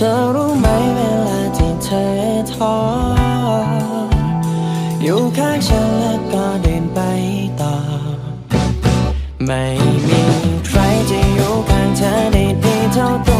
ธอรู้ไหมเวลาที่เธอท้ออยู่ข้างฉันแล้วก็เดินไปต่อ ไม่มีใครจะอยู่ข้างเธอได้ดีเท่าตัว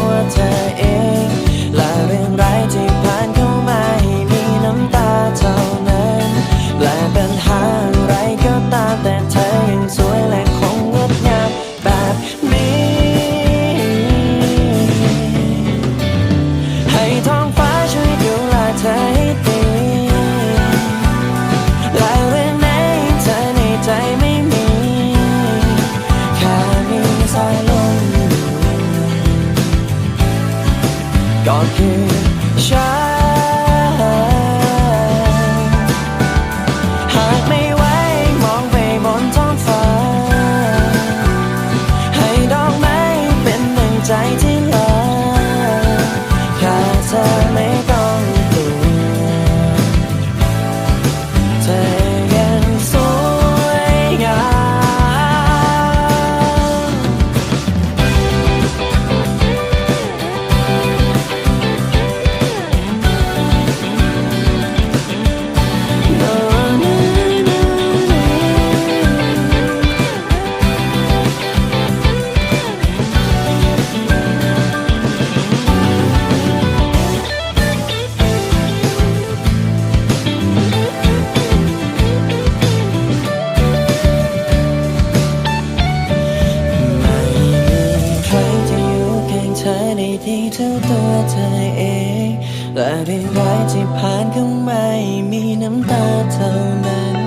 ตัวเธอเอง และเรื่ร้ายที่ผ่านก็ไม่มีน้ำตาเท่านั้น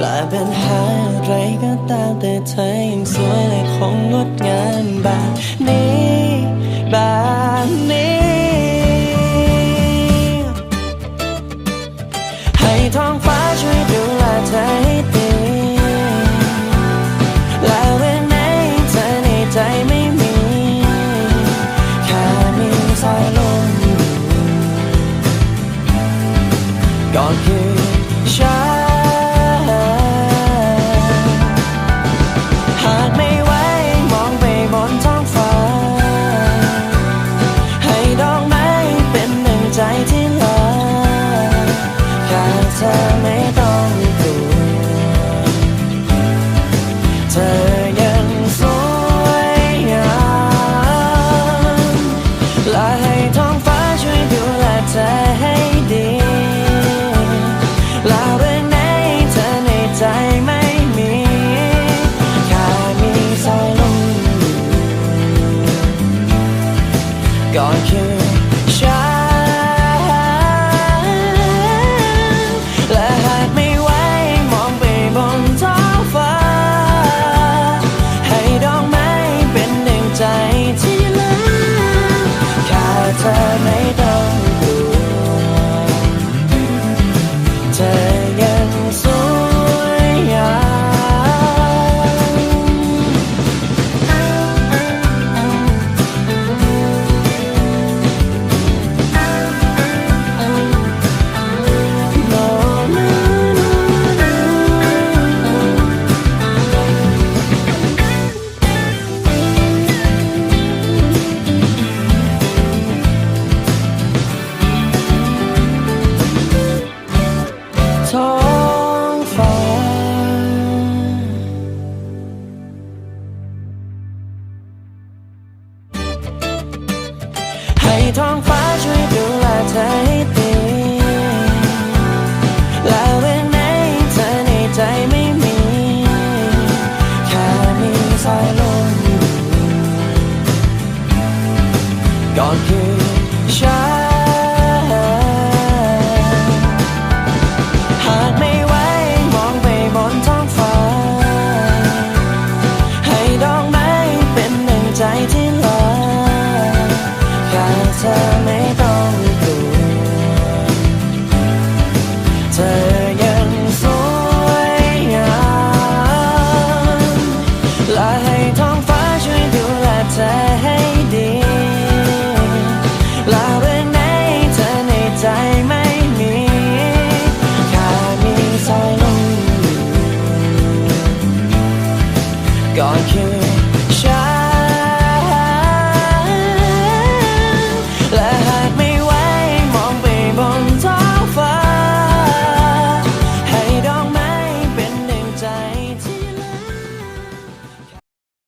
และป็นหาอะไรก็ตามแต่เธอยังสวยและคงงดงามแบบนี้แบบ can shine. ท้องฟ้าช่วยดูแลเธอให้ดีและเวันไหนเธอในใจไม่มีแค่มีสายลมก็คือฉัน ก็คือฉั